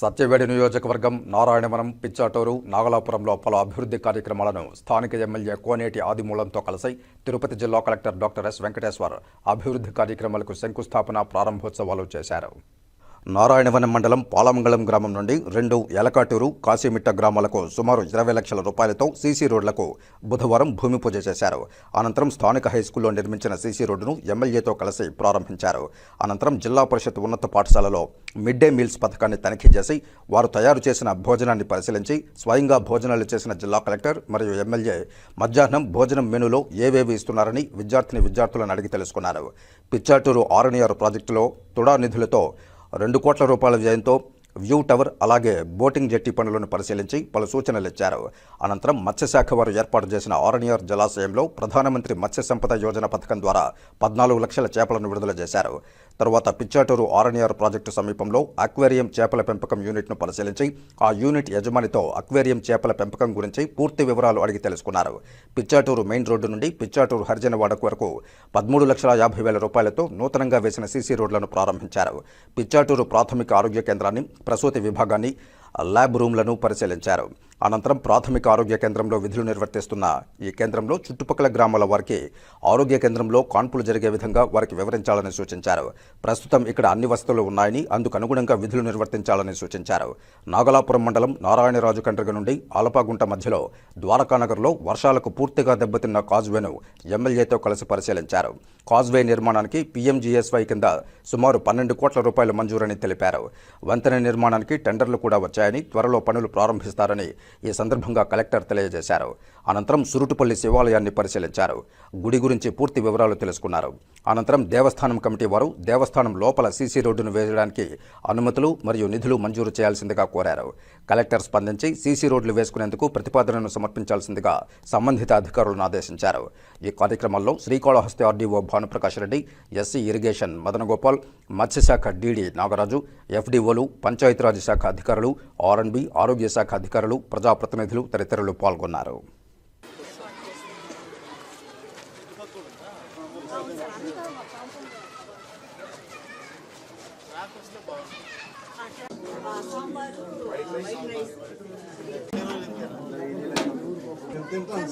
సత్యవేడి నియోజకవర్గం నారాయణవరం పిచ్చాటూరు నాగలాపురంలో పలు అభివృద్ధి కార్యక్రమాలను స్థానిక ఎమ్మెల్యే కోనేటి ఆదిమూలంతో కలిసి తిరుపతి జిల్లా కలెక్టర్ డాక్టర్ ఎస్ వెంకటేశ్వర్ అభివృద్ధి కార్యక్రమాలకు శంకుస్థాపన ప్రారంభోత్సవాలు చేశారు. నారాయణవనం మండలం పాలమంగళం గ్రామం నుండి రెండు ఎలకాటూరు కాశీమిట్ట గ్రామాలకు సుమారు ఇరవై లక్షల రూపాయలతో సీసీ రోడ్లకు బుధవారం భూమి పూజ చేశారు. అనంతరం స్థానిక హైస్కూల్లో నిర్మించిన సీసీ రోడ్డును ఎమ్మెల్యేతో కలిసి ప్రారంభించారు. అనంతరం జిల్లా పరిషత్ ఉన్నత పాఠశాలలో మిడ్ డే మీల్స్ పథకాన్ని తనిఖీ చేసి వారు తయారు చేసిన భోజనాన్ని పరిశీలించి స్వయంగా భోజనాలు చేసిన జిల్లా కలెక్టర్ మరియు ఎమ్మెల్యే మధ్యాహ్నం భోజనం మెనూలో ఏవేవి ఇస్తున్నారని విద్యార్థిని విద్యార్థులను అడిగి తెలుసుకున్నారు. పిచ్చాటూరు ఆరణియారు ప్రాజెక్టులో తుడా నిధులతో రెండు కోట్ల రూపాయల వ్యయంతో వ్యూ టవర్ అలాగే బోటింగ్ జెట్టి పనులను పరిశీలించి పలు సూచనలు ఇచ్చారు. అనంతరం మత్స్యశాఖ వారు ఏర్పాటు చేసిన ఆరణియర్ జలాశయంలో ప్రధానమంత్రి మత్స్య సంపద యోజన పథకం ద్వారా పద్నాలుగు లక్షల చేపలను విడుదల చేశారు. తరువాత పిచ్చాటూరు ఆర్ఎన్ఆర్ ప్రాజెక్టు సమీపంలో అక్వేరియం చేపల పెంపకం యూనిట్ను పరిశీలించి ఆ యూనిట్ యజమానితో అక్వేరియం చేపల పెంపకం గురించి పూర్తి వివరాలు అడిగి తెలుసుకున్నారు. పిచ్చాటూరు మెయిన్ రోడ్డు నుండి పిచ్చాటూరు హరిజనవాడకు వరకు పదమూడు లక్షల యాభై వేల రూపాయలతో నూతనంగా వేసిన సీసీ రోడ్లను ప్రారంభించారు. పిచ్చాటూరు ప్రాథమిక ఆరోగ్య కేంద్రాన్ని ప్రసూతి విభాగాన్ని ల్యాబ్ రూమ్లను పరిశీలించారు. అనంతరం ప్రాథమిక ఆరోగ్య కేంద్రంలో విధులు నిర్వర్తిస్తున్న ఈ కేంద్రంలో చుట్టుపక్కల గ్రామాల వారికి ఆరోగ్య కేంద్రంలో కాన్పులు జరిగే విధంగా వారికి వివరించాలని సూచించారు. ప్రస్తుతం ఇక్కడ అన్ని వసతులు ఉన్నాయని అందుకు అనుగుణంగా విధులు నిర్వర్తించాలని సూచించారు. నాగలాపురం మండలం నారాయణరాజు కండ్రిగ నుండి ఆలపాగుంట మధ్యలో ద్వారకానగర్లో వర్షాలకు పూర్తిగా దెబ్బతిన్న కాజ్వేను ఎమ్మెల్యేతో కలిసి పరిశీలించారు. కాజ్వే నిర్మాణానికి పీఎంజీఎస్వై కింద సుమారు పన్నెండు కోట్ల రూపాయలు మంజూరని తెలిపారు. వంతెన నిర్మాణానికి టెండర్లు కూడా వచ్చాయని త్వరలో పనులు ప్రారంభిస్తారని ఈ సందర్భంగా కలెక్టర్ తెలియజేశారు. అనంతరం సురుటుపల్లి శివాలయాన్ని పరిశీలించారు. గుడి గురించి పూర్తి వివరాలు తెలుసుకున్నారు. అనంతరం దేవస్థానం కమిటీ వారు దేవస్థానం లోపల సీసీ రోడ్డును వేయడానికి అనుమతులు మరియు నిధులు మంజూరు చేయాల్సిందిగా కోరారు. కలెక్టర్ స్పందించి సీసీ రోడ్లు వేసుకునేందుకు ప్రతిపాదనను సమర్పించాల్సిందిగా సంబంధిత అధికారులను ఆదేశించారు. ఈ కార్యక్రమంలో Srikalahasti RDO Bhanuprakash Reddy SC irrigation Madanagopal మత్స్యశాఖ డీడీ నాగరాజు ఎఫ్డీఓలు పంచాయతీరాజ్ శాఖ అధికారులు ఆర్ఎన్బి ఆరోగ్య శాఖ అధికారులు ప్రజాప్రతినిధులు తదితరులు పాల్గొన్నారు.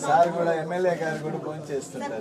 సార్ కూడా ఎమ్మెల్యే గారు కూడా ఫోన్ చేస్తుంటారు